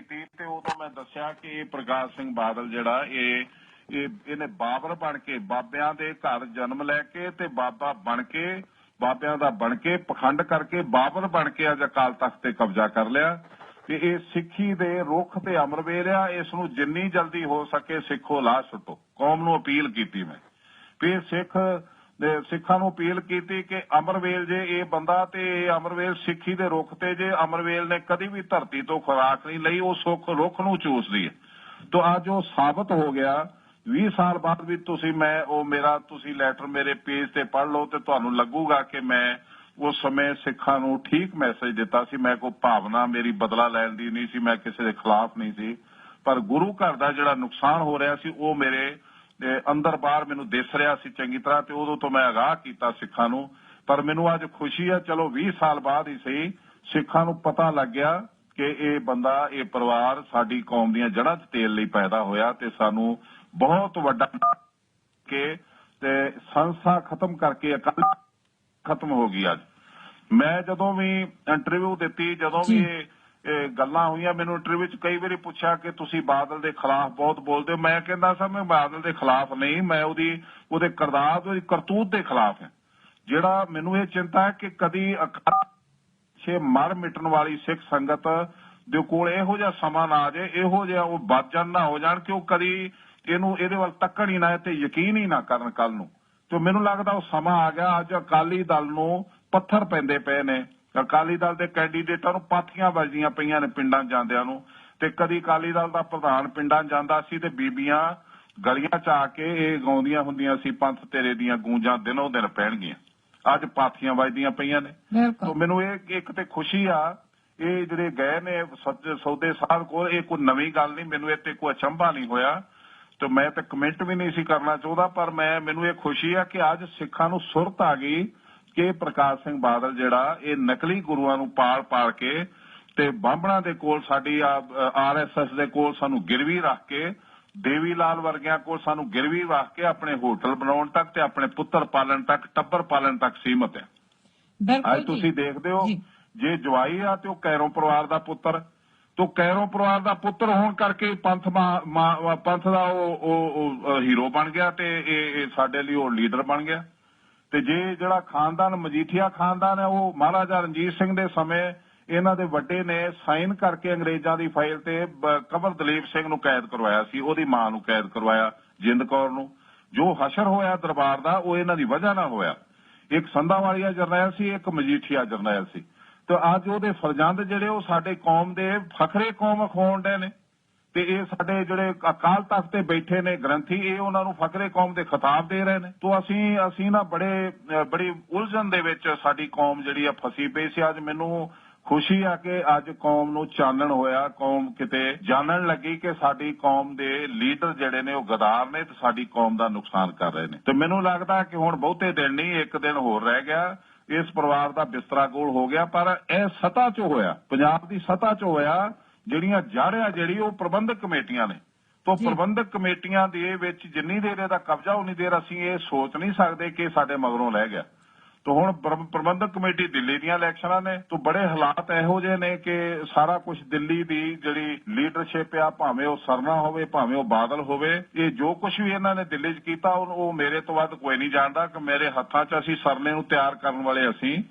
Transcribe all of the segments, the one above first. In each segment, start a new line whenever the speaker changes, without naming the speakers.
ਕੀਤੀ ਤੇ ਉਦੋਂ ਮੈਂ ਦੱਸਿਆ ਕਿ ਇਹ ਪ੍ਰਕਾਸ਼ ਸਿੰਘ ਬਾਦਲ ਜਿਹੜਾ ਇਹ ਇਹ, ਇਹਨੇ ਬਾਬਰ ਬਣ ਕੇ ਬਾਬਿਆਂ ਦੇ ਘਰ ਜਨਮ ਲੈ ਕੇ ਤੇ ਬਾਬਾ ਬਣ ਕੇ, ਬਾਬਿਆਂ ਦਾ ਬਣ ਕੇ ਪਖੰਡ ਕਰਕੇ ਬਾਬਰ ਬਣ ਕੇ ਅੱਜ ਅਕਾਲ ਤਖਤ ਤੇ ਕਬਜ਼ਾ ਕਰ ਲਿਆ। ਤੇ ਇਹ ਸਿੱਖੀ ਦੇ ਰੁੱਖ ਤੇ ਅਮਰ ਵੇਰਿਆ ਇਸ ਨੂੰ ਜਿੰਨੀ ਜਲਦੀ ਹੋ ਸਕੇ ਸਿੱਖੋ ਲਾ ਸੁੱਟੋ। ਕੌਮ ਨੂੰ ਅਪੀਲ ਕੀਤੀ ਮੈਂ। ਫਿਰ ਸਿੱਖ ਸਿੱਖਾਂ ਨੂੰ ਅਪੀਲ ਕੀਤੀ ਕਿ ਅਮਰਵੇਲ ਜੇ ਇਹ ਬੰਦਾ ਤੇ ਅਮਰਵੇਲ ਸਿੱਖੀ ਦੇ ਰੁੱਖ ਤੇ ਜੇ ਅਮਰਵੇਲ ਨੇ ਕਦੀ ਵੀ ਧਰਤੀ ਤੋਂ ਖੁਰਾਕ ਨਹੀਂ ਲਈ, ਉਹ ਸੁੱਖ ਰੁੱਖ ਨੂੰ ਚੂਸਦੀ ਹੈ। ਤੋਂ ਅੱਜ ਉਹ ਸਾਬਤ ਹੋ ਗਿਆ। 20 ਸਾਲ ਬਾਅਦ ਵੀ ਤੁਸੀਂ ਮੈਂ, ਉਹ ਮੇਰਾ, ਤੁਸੀਂ ਲੈਟਰ ਮੇਰੇ ਪੇਜ ਤੇ ਪੜ ਲਓ ਤੇ ਤੁਹਾਨੂੰ ਲੱਗੂਗਾ ਕਿ ਮੈਂ ਉਸ ਸਮੇਂ ਸਿੱਖਾਂ ਨੂੰ ਠੀਕ ਮੈਸੇਜ ਦਿੱਤਾ ਸੀ। ਮੈਂ ਕੋਈ ਭਾਵਨਾ ਮੇਰੀ ਬਦਲਾ ਲੈਣ ਦੀ ਨਹੀਂ ਸੀ, ਮੈਂ ਕਿਸੇ ਦੇ ਖਿਲਾਫ ਨਹੀਂ ਸੀ। ਪਰ ਗੁਰੂ ਘਰ ਦਾ ਜਿਹੜਾ ਨੁਕਸਾਨ ਹੋ ਰਿਹਾ ਸੀ, ਉਹ ਮੇਰੇ ਤੇ ਅੰਦਰ ਬਾਹਰ ਮੈਨੂੰ ਦਿਸ ਰਿਹਾ ਸੀ ਚੰਗੀ ਤਰ੍ਹਾਂ ਤੇ ਉਦੋਂ ਤੋਂ ਮੈਂ ਅਗਾਹ ਕੀਤਾ ਸਿੱਖਾਂ ਨੂੰ। ਪਰ ਮੈਨੂੰ ਅੱਜ ਖੁਸ਼ੀ ਹੈ ਚਲੋ 20 ਸਾਲ ਬਾਅਦ ਹੀ ਸਹੀ ਸਿੱਖਾਂ ਨੂੰ ਪਤਾ ਲੱਗ ਗਿਆ ਕਿ ਇਹ ਬੰਦਾ ਇਹ ਪਰਿਵਾਰ ਸਾਡੀ ਕੌਮ ਦੀਆਂ ਜੜ੍ਹਾਂ 'ਚ ਤੇਲ ਲਈ ਪੈਦਾ ਹੋਇਆ ਤੇ ਸਾਨੂੰ ਬਹੁਤ ਵੱਡਾ ਕਿ ਤੇ ਸੰਸਥਾ ਖਤਮ ਕਰਕੇ ਅਕਾਲ ਖਤਮ ਹੋ ਗਈ ਅੱਜ। ਮੈਂ ਜਦੋਂ ਵੀ ਇੰਟਰਵਿਊ ਦਿੱਤੀ ਜਦੋਂ ਵੀ ਇਹ ਗੱਲਾਂ ਹੋਈਆਂ। ਮੈਨੂੰ ਇੰਟਰਵਿਊ 'ਚ ਕਈ ਵਾਰੀ ਪੁੱਛਿਆ ਕਿ ਤੁਸੀਂ ਬਾਦਲ ਦੇ ਖਿਲਾਫ ਬਹੁਤ ਬੋਲਦੇ ਹੋ। ਮੈਂ ਕਹਿੰਦਾ ਸਾਂ ਮੈਂ ਬਾਦਲ ਦੇ ਖਿਲਾਫ ਨਹੀਂ, ਮੈਂ ਉਹਦੀ, ਉਹਦੇ ਕਰਦਾਰ ਉਹਦੀ ਕਰਤੂਤ ਦੇ ਖਿਲਾਫ ਹਾਂ। ਜਿਹੜਾ ਮੈਨੂੰ ਇਹ ਚਿੰਤਾ ਹੈ ਕਿ ਕਦੀ ਛੇ ਮਰ ਮਿਟਣ ਵਾਲੀ ਸਿੱਖ ਸੰਗਤ ਦੇ ਕੋਲ ਇਹੋ ਜਿਹਾ ਸਮਾਂ ਨਾ ਆ ਜਾਏ, ਇਹੋ ਜਿਹਾ ਉਹ ਬਦਜਨ ਨਾ ਹੋ ਜਾਣ, ਕਿ ਉਹ ਕਦੀ ਇਹਨੂੰ, ਇਹਦੇ ਵੱਲ ਤੱਕਣ ਹੀ ਨਾ ਤੇ ਯਕੀਨ ਹੀ ਨਾ ਕਰਨ ਕੱਲ ਨੂੰ। ਤੇ ਮੈਨੂੰ ਲੱਗਦਾ ਉਹ ਸਮਾਂ ਆ ਗਿਆ। ਅੱਜ ਅਕਾਲੀ ਦਲ ਨੂੰ ਪੱਥਰ ਪੈਂਦੇ ਪਏ ਨੇ। ਅਕਾਲੀ ਦਲ ਦੇ ਕੈਂਡੀਡੇਟਾਂ ਨੂੰ ਪਾਥੀਆਂ ਵੱਜਦੀਆਂ ਪਈਆਂ ਨੇ ਪਿੰਡਾਂ ਜਾਂਦਿਆਂ ਨੂੰ ਤੇ ਕਦੀ ਅਕਾਲੀ ਦਲ ਦਾ ਪ੍ਰਧਾਨ ਪਿੰਡਾਂ ਜਾਂਦਾ ਸੀ ਤੇ ਬੀਬੀਆਂ ਗਲੀਆਂ 'ਚ ਆ ਕੇ ਇਹ ਗਾਉਂਦੀਆਂ ਹੁੰਦੀਆਂ ਸੀ ਪੰਥ ਤੇਰੇ ਦੀਆਂ ਗੂੰਜਾਂ ਦਿਨੋਂ ਦਿਨ ਪੈਣਗੀਆਂ। ਅੱਜ ਪਾਥੀਆਂ ਵੱਜਦੀਆਂ ਪਈਆਂ ਨੇ। ਤੋ ਮੈਨੂੰ ਇਹ ਇੱਕ ਤੇ ਖੁਸ਼ੀ ਆ ਇਹ ਜਿਹੜੇ ਗਏ ਨੇ ਸੌਦੇ ਸਾਹਿਬ ਕੋਲ ਇਹ ਕੋਈ ਨਵੀਂ ਗੱਲ ਨਹੀਂ ਮੈਨੂੰ ਇਹ ਤੇ ਕੋਈ ਅਚੰਭਾ ਨਹੀਂ ਹੋਇਆ। ਤੇ ਮੈਂ ਤਾਂ ਕਮੈਂਟ ਵੀ ਨਹੀਂ ਸੀ ਕਰਨਾ ਚਾਹੁੰਦਾ ਪਰ ਮੈਂ ਮੈਨੂੰ ਇਹ ਖੁਸ਼ੀ ਆ ਕਿ ਅੱਜ ਸਿੱਖਾਂ ਨੂੰ ਸੁਰਤ ਆ ਗਈ ਕਿ ਪ੍ਰਕਾਸ਼ ਸਿੰਘ ਬਾਦਲ ਜਿਹੜਾ ਇਹ ਨਕਲੀ ਗੁਰੂਆਂ ਨੂੰ ਪਾਲ ਪਾਲ ਕੇ ਤੇ ਬਾਹਮਣਾ ਦੇ ਕੋਲ ਸਾਡੀ ਆਰਐਸਐਸ ਦੇ ਕੋਲ ਸਾਨੂੰ ਗਿਰਵੀ ਰੱਖ ਕੇ ਦੇਵੀ ਲਾਲ ਵਰਗਿਆਂ ਕੋਲ ਸਾਨੂੰ ਗਿਰਵੀ ਰੱਖ ਕੇ ਆਪਣੇ ਹੋਟਲ ਬਣਾਉਣ ਤੱਕ ਤੇ ਆਪਣੇ ਪੁੱਤਰ ਪਾਲਣ ਤੱਕ ਟੱਬਰ ਪਾਲਣ ਤੱਕ ਸੀਮਤ ਹੈ
ਬਿਲਕੁਲ
ਅੱਜ ਤੁਸੀਂ। ਦੇਖਦੇ ਹੋ
ਜੀ।
ਜਵਾਈ ਆ ਤੇ ਉਹ ਕੈਰੋਂ ਪਰਿਵਾਰ ਦਾ ਪੁੱਤਰ ਤੋ ਕੈਰੋਂ ਪਰਿਵਾਰ ਦਾ ਪੁੱਤਰ ਹੋਣ ਕਰਕੇ ਪੰਥ ਪੰਥ ਦਾ ਉਹ ਹੀਰੋ ਬਣ ਗਿਆ ਤੇ ਇਹ ਸਾਡੇ ਲਈ ਉਹ ਲੀਡਰ ਬਣ ਗਿਆ ਤੇ ਜੇ ਜਿਹੜਾ ਖਾਨਦਾਨ, ਮਜੀਠੀਆ ਖਾਨਦਾਨ ਹੈ, ਉਹ ਮਹਾਰਾਜਾ ਰਣਜੀਤ ਸਿੰਘ ਦੇ ਸਮੇਂ ਇਹਨਾਂ ਦੇ ਵੱਡੇ ਨੇ ਸਾਈਨ ਕਰਕੇ ਅੰਗਰੇਜ਼ਾਂ ਦੀ ਫਾਈਲ ਤੇ ਕਬਰ ਦਲੀਪ ਸਿੰਘ ਨੂੰ ਕੈਦ ਕਰਵਾਇਆ ਸੀ, ਉਹਦੀ ਮਾਂ ਨੂੰ ਕੈਦ ਕਰਵਾਇਆ, ਜਿੰਦ ਕੌਰ ਨੂੰ। ਜੋ ਹਸ਼ਰ ਹੋਇਆ ਦਰਬਾਰ ਦਾ, ਉਹ ਇਹਨਾਂ ਦੀ ਵਜ੍ਹਾ ਨਾਲ ਹੋਇਆ। ਇੱਕ ਸੰਧਾਵਾਲੀਆ ਜਰਨੈਲ ਸੀ, ਇੱਕ ਮਜੀਠੀਆ ਜਰਨੈਲ ਸੀ। ਤੇ ਅੱਜ ਉਹਦੇ ਫਰਜ਼ੰਦ ਜਿਹੜੇ, ਉਹ ਸਾਡੇ ਕੌਮ ਦੇ ਫਖਰੇ ਕੌਮ ਅਖਵਾਉਣ ਦੇ ਨੇ। ਤੇ ਇਹ ਸਾਡੇ ਜਿਹੜੇ ਅਕਾਲ ਤਖਤ ਤੇ ਬੈਠੇ ਨੇ ਗ੍ਰੰਥੀ, ਇਹ ਉਹਨਾਂ ਨੂੰ ਫਕਰੇ ਕੌਮ ਦੇ ਖਿਤਾਬ ਦੇ ਰਹੇ ਨੇ। ਤੋਂ ਅਸੀਂ ਅਸੀਂ ਨਾ ਬੜੇ ਬੜੀ ਉਲਝਣ ਦੇ ਵਿੱਚ ਸਾਡੀ ਕੌਮ ਜਿਹੜੀ ਆ ਫਸੀ ਪਈ ਸੀ। ਅੱਜ ਮੈਨੂੰ ਖੁਸ਼ੀ ਆ ਕਿ ਅੱਜ ਕੌਮ ਨੂੰ ਚਾਨਣ ਹੋਇਆ, ਕੌਮ ਕਿਤੇ ਜਾਣਨ ਲੱਗੀ ਕਿ ਸਾਡੀ ਕੌਮ ਦੇ ਲੀਡਰ ਜਿਹੜੇ ਨੇ ਉਹ ਗਦਾਰ ਨੇ ਤੇ ਸਾਡੀ ਕੌਮ ਦਾ ਨੁਕਸਾਨ ਕਰ ਰਹੇ ਨੇ। ਤੇ ਮੈਨੂੰ ਲੱਗਦਾ ਕਿ ਹੁਣ ਬਹੁਤੇ ਦਿਨ ਨਹੀਂ, ਇੱਕ ਦਿਨ ਹੋਰ ਰਹਿ ਗਿਆ। ਇਸ ਪਰਿਵਾਰ ਦਾ ਬਿਸਤਰਾ ਗੋਲ ਹੋ ਗਿਆ, ਪਰ ਇਹ ਸਤਾ 'ਚ ਹੋਇਆ। ਪੰਜਾਬ ਦੀ ਸਤਾ 'ਚ ਹੋਇਆ ਜਿਹੜੀਆਂ ਜਾੜਿਆ ਜਿਹੜੀ ਉਹ ਪ੍ਰਬੰਧਕ ਕਮੇਟੀਆਂ ਨੇ ਤੋਂ। ਪ੍ਰਬੰਧਕ ਕਮੇਟੀਆਂ ਦੇ ਵਿੱਚ ਜਿੰਨੀ ਦੇਰ ਇਹਦਾ ਕਬਜ਼ਾ ਉਨੀ ਦੇਰ ਅਸੀਂ ਇਹ ਸੋਚ ਨਹੀਂ ਸਕਦੇ ਕਿ ਸਾਡੇ ਮਗਰੋਂ ਰਹਿ ਗਿਆ ਤੋਂ ਹੁਣ ਪ੍ਰ- ਪ੍ਰਬੰਧਕ ਕਮੇਟੀ ਦਿੱਲੀ ਦੀਆਂ ਇਲੈਕਸ਼ਨਾਂ ਨੇ ਤੋਂ ਬੜੇ ਹਾਲਾਤ ਇਹੋ ਜਿਹੇ ਨੇ ਕਿ ਸਾਰਾ ਕੁਝ ਦਿੱਲੀ ਦੀ ਜਿਹੜੀ ਲੀਡਰਸ਼ਿਪ ਆ ਭਾਵੇਂ ਉਹ ਸਰਨਾ ਹੋਵੇ ਭਾਵੇਂ ਉਹ ਬਾਦਲ ਹੋਵੇ ਇਹ ਜੋ ਕੁਝ ਵੀ ਇਹਨਾਂ ਨੇ ਦਿੱਲੀ 'ਚ ਕੀਤਾ ਉਹ ਮੇਰੇ ਤੋਂ ਵੱਧ ਕੋਈ ਨਹੀਂ ਜਾਣਦਾ ਕਿ ਮੇਰੇ ਹੱਥਾਂ 'ਚ ਅਸੀਂ ਸਰਨੇ ਨੂੰ ਤਿਆਰ ਕਰਨ ਵਾਲੇ ਅਸੀਂ।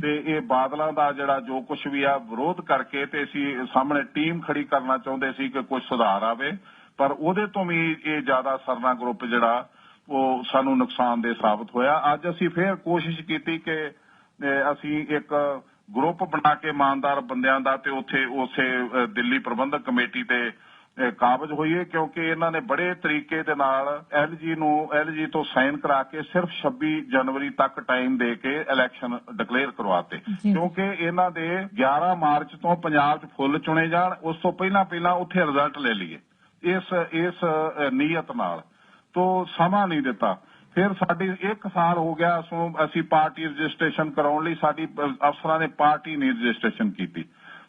ਤੇ ਇਹ ਬਾਦਲਾਂ ਦਾ ਜਿਹੜਾ ਜੋ ਕੁਝ ਵੀ ਆ ਵਿਰੋਧ ਕਰਕੇ ਤੇ ਅਸੀਂ ਸਾਹਮਣੇ ਟੀਮ ਖੜੀ ਕਰਨਾ ਚਾਹੁੰਦੇ ਸੀ ਕਿ ਕੁਝ ਸੁਧਾਰ ਆਵੇ। ਪਰ ਉਹਦੇ ਤੋਂ ਵੀ ਇਹ ਜ਼ਿਆਦਾ ਸਰਨਾ ਗਰੁੱਪ ਜਿਹੜਾ ਉਹ ਸਾਨੂੰ ਨੁਕਸਾਨਦੇਹ ਸਾਬਤ ਹੋਇਆ। ਅੱਜ ਅਸੀਂ ਫੇਰ ਕੋਸ਼ਿਸ਼ ਕੀਤੀ ਕਿ ਅਸੀਂ ਇੱਕ ਗਰੁੱਪ ਬਣਾ ਕੇ ਇਮਾਨਦਾਰ ਬੰਦਿਆਂ ਦਾ ਤੇ ਉੱਥੇ ਉਸੇ ਦਿੱਲੀ ਪ੍ਰਬੰਧਕ ਕਮੇਟੀ ਤੇ ਕਾਬਜ ਹੋਈਏ ਕਿਉਂਕਿ ਇਹਨਾਂ ਨੇ ਬੜੇ ਤਰੀਕੇ ਦੇ ਨਾਲ ਐਲਜੀ ਨੂੰ ਐਲਜੀ ਤੋਂ ਸਾਈਨ ਕਰਾ ਕੇ ਸਿਰਫ 26 ਜਨਵਰੀ ਤੱਕ ਟਾਈਮ ਦੇ ਕੇ ਇਲੈਕਸ਼ਨ ਡਿਕਲੇਅਰ ਕਰਵਾਤੇ।
ਜੀ।
ਕਿਉਂਕਿ ਇਹਨਾਂ ਦੇ 11 ਮਾਰਚ ਤੋਂ ਪੰਜਾਬ 'ਚ ਫੁੱਲ ਚੁਣੇ ਜਾਣ ਉਸ ਤੋਂ ਪਹਿਲਾਂ ਪਹਿਲਾਂ ਉੱਥੇ ਰਿਜ਼ਲਟ ਲੈ ਲਈਏ। ਇਸ ਇਸ ਨੀਅਤ ਨਾਲ। ਤੋਂ ਸਮਾਂ ਨਹੀਂ ਦਿੱਤਾ। ਫਿਰ ਸਾਡੀ 1 ਸਾਲ ਹੋ ਗਿਆ, ਸੋ ਅਸੀਂ ਪਾਰਟੀ ਰਜਿਸਟ੍ਰੇਸ਼ਨ ਕਰਾਉਣ ਲਈ ਸਾਡੀ ਅਫਸਰਾਂ ਨੇ ਪਾਰਟੀ ਨਹੀਂ ਰਜਿਸਟ੍ਰੇਸ਼ਨ ਕੀਤੀ।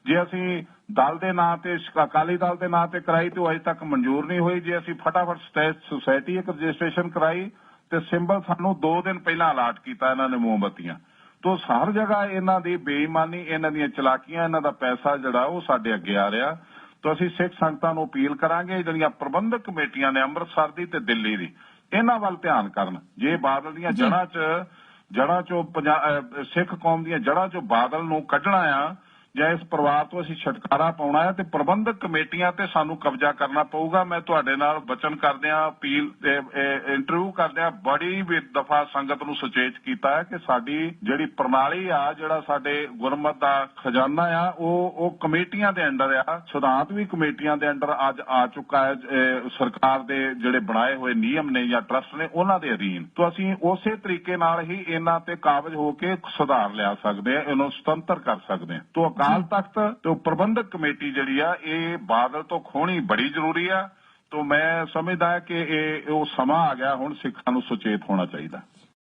ਜੇ ਅਸੀਂ ਦਲ ਦੇ ਨਾਂ ਤੇ, ਅਕਾਲੀ ਦਲ ਦੇ ਨਾਂ ਤੇ ਕਰਾਈ ਤੇ ਅਜੇ ਤੱਕ ਮਨਜ਼ੂਰ ਨਹੀਂ ਹੋਈ। ਜੇ ਅਸੀਂ ਫਟਾਫਟ ਸਟੇਟ ਸੁਸਾਇਟੀ ਇੱਕ ਰਜਿਸਟ੍ਰੇਸ਼ਨ ਕਰਾਈ ਤੇ ਸਿੰਬਲ ਸਾਨੂੰ 2 ਦਿਨ ਪਹਿਲਾਂ ਅਲਾਟ ਕੀਤਾ ਇਹਨਾਂ ਨੇ ਮੋਮਬਤੀਆਂ। ਤੋਂ ਹਰ ਜਗ੍ਹਾ ਇਹਨਾਂ ਦੀ ਬੇਈਮਾਨੀ, ਇਹਨਾਂ ਦੀਆਂ ਚਲਾਕੀਆਂ, ਇਹਨਾਂ ਦਾ ਪੈਸਾ ਜਿਹੜਾ ਉਹ ਸਾਡੇ ਅੱਗੇ ਆ ਰਿਹਾ। ਤਾਂ ਅਸੀਂ ਸਿੱਖ ਸੰਗਤਾਂ ਨੂੰ ਅਪੀਲ ਕਰਾਂਗੇ ਜਿਹੜੀਆਂ ਪ੍ਰਬੰਧਕ ਕਮੇਟੀਆਂ ਨੇ ਅੰਮ੍ਰਿਤਸਰ ਦੀ ਤੇ ਦਿੱਲੀ ਦੀ ਇਹਨਾਂ ਵੱਲ ਧਿਆਨ ਕਰਨ ਜੇ ਬਾਦਲ ਦੀਆਂ
ਜੀ।
ਜੜ੍ਹਾਂ 'ਚ ਜੜ੍ਹਾਂ 'ਚੋਂ ਸਿੱਖ ਕੌਮ ਦੀਆਂ ਜੜ੍ਹਾਂ 'ਚੋਂ ਬਾਦਲ ਨੂੰ ਕੱਢਣਾ ਆ ਜਾਂ ਇਸ ਪਰਿਵਾਰ ਤੋਂ ਅਸੀਂ ਛੁਟਕਾਰਾ ਪਾਉਣਾ ਹੈ ਤੇ ਪ੍ਰਬੰਧਕ ਕਮੇਟੀਆਂ ਤੇ ਸਾਨੂੰ ਕਬਜ਼ਾ ਕਰਨਾ ਪਊਗਾ। ਮੈਂ ਤੁਹਾਡੇ ਨਾਲ ਵਚਨ ਕਰਦਿਆਂ ਅਪੀਲ ਇੰਟਰਵਿਊ ਕਰਦਿਆਂ ਬੜੀ ਵੀ ਦਫਾ ਸੰਗਤ ਨੂੰ ਸੁਚੇਤ ਕੀਤਾ ਹੈ ਕਿ ਸਾਡੀ ਜਿਹੜੀ ਪ੍ਰਣਾਲੀ ਆ, ਜਿਹੜਾ ਸਾਡੇ ਗੁਰਮਤ ਦਾ ਖਜ਼ਾਨਾ ਆ, ਉਹ ਉਹ ਕਮੇਟੀਆਂ ਦੇ ਅੰਡਰ ਆ। ਸਿਧਾਂਤ ਵੀ ਕਮੇਟੀਆਂ ਦੇ ਅੰਡਰ ਅੱਜ ਆ ਚੁੱਕਾ ਹੈ ਸਰਕਾਰ ਦੇ ਜਿਹੜੇ ਬਣਾਏ ਹੋਏ ਨਿਯਮ ਨੇ ਜਾਂ ਟਰਸਟ ਨੇ, ਉਹਨਾਂ ਦੇ ਅਧੀਨ। ਤੋਂ ਅਸੀਂ ਉਸੇ ਤਰੀਕੇ ਨਾਲ ਹੀ ਇਹਨਾਂ ਤੇ ਕਾਬਜ ਹੋ ਕੇ ਸੁਧਾਰ ਲਿਆ ਸਕਦੇ ਆ ਇਹਨੂੰ ਸੁਤੰਤਰ ਕਰ ਸਕਦੇ ਆ ਤੋਂ ਅਕਾਲ ਤਖਤ ਤੇ ਉਹ ਪ੍ਰਬੰਧਕ ਕਮੇਟੀ ਜਿਹੜੀ ਆ, ਇਹ ਬਾਦਲ ਤੋਂ ਖੋਣੀ ਬੜੀ ਜ਼ਰੂਰੀ ਆ। ਤੋਂ ਮੈਂ ਸਮਝਦਾ ਕਿ ਇਹ, ਉਹ ਸਮਾਂ ਆ ਗਿਆ, ਹੁਣ ਸਿੱਖਾਂ ਨੂੰ ਸੁਚੇਤ ਹੋਣਾ ਚਾਹੀਦਾ।